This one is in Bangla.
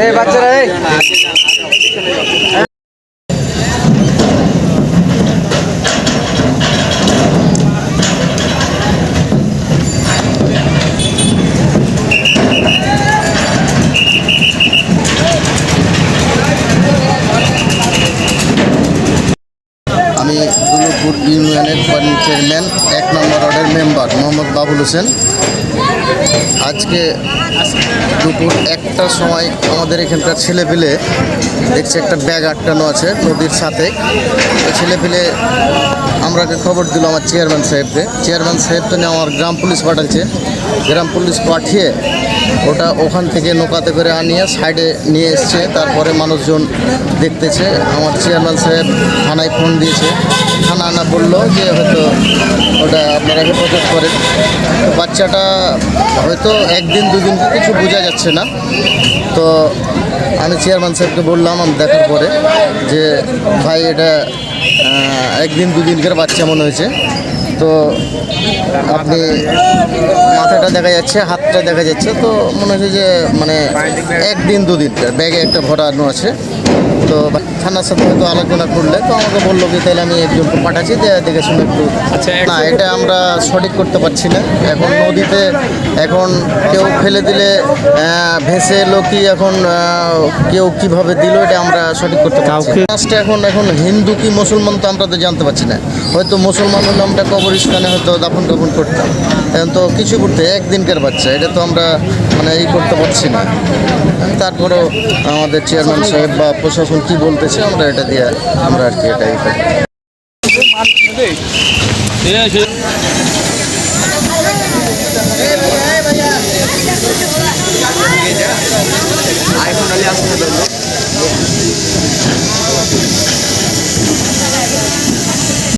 এই বাচ্চারা এই আমি দুলুপুর ইউনিয়নের চেয়ারম্যান, এক নম্বর ওয়ার্ডের মেম্বার, মোহাম্মদ বাবুল হোসেন। আজকে দুপুর একটার সময় আমাদের এখানকার ছেলেপিলে, দেখছি একটা ব্যাগ আটকানো আছে নদীর সাথে। ওই ছেলেপিলে, আমরাকে খবর দিল আমার চেয়ারম্যান সাহেবকে। চেয়ারম্যান সাহেব তো নিয়ে আমার গ্রাম পুলিশ পাঠাচ্ছে গ্রাম পুলিশ পাঠিয়ে ওটা ওখান থেকে নৌকাতে করে আনিয়ে সাইডে নিয়ে এসছে। তারপরে মানুষজন দেখতেছে। আমার চেয়ারম্যান সাহেব থানায় ফোন দিয়েছে। থানা আনা বলল যে হয়তো ওটা আপনারা হেফাজত করেন। তো বাচ্চাটা হয়তো একদিন, দুদিন কিছু বোঝা যাচ্ছে না। তো আমি চেয়ারম্যান সাহেবকে বললাম, আমি দেখার পরে যে ভাই এটা একদিন, দুদিনকার বাচ্চা মনে হয়েছে। তো আপনি মাথাটা দেখা যাচ্ছে, হাতটা দেখা যাচ্ছে, তো মনে হচ্ছে যে মানে একদিন দুদিন, ব্যাগে একটা ভরানো আছে। তো থানার সাথে হয়তো আলোচনা করলে তো আমাকে বলল কি তাহলে আমি একজনকে পাঠাচ্ছি যে দেখে শুনে একটু না এটা আমরা সঠিক করতে পারছি না। এখন নদীতে এখন কেউ ফেলে দিলে ভেসে এলো কি এখন কেউ কীভাবে দিল এটা আমরা সঠিক করতে পারছি। লাস্টে এখন এখন হিন্দু কি মুসলমান তো আমরা তো জানতে পারছি না। হয়তো মুসলমান হলে আমরা কবরস্থানে হয়তো দাফন কাফন করতাম। এখন তো কিছু করতে একদিনকার বাচ্চা এটা তো আমরা মানে এই করতে পারছি না। তারপরেও আমাদের চেয়ারম্যান সাহেব বা প্রশাসন কি বলতেছে আমরা এটা দিয়ে আমরা আর কি এটাই করি।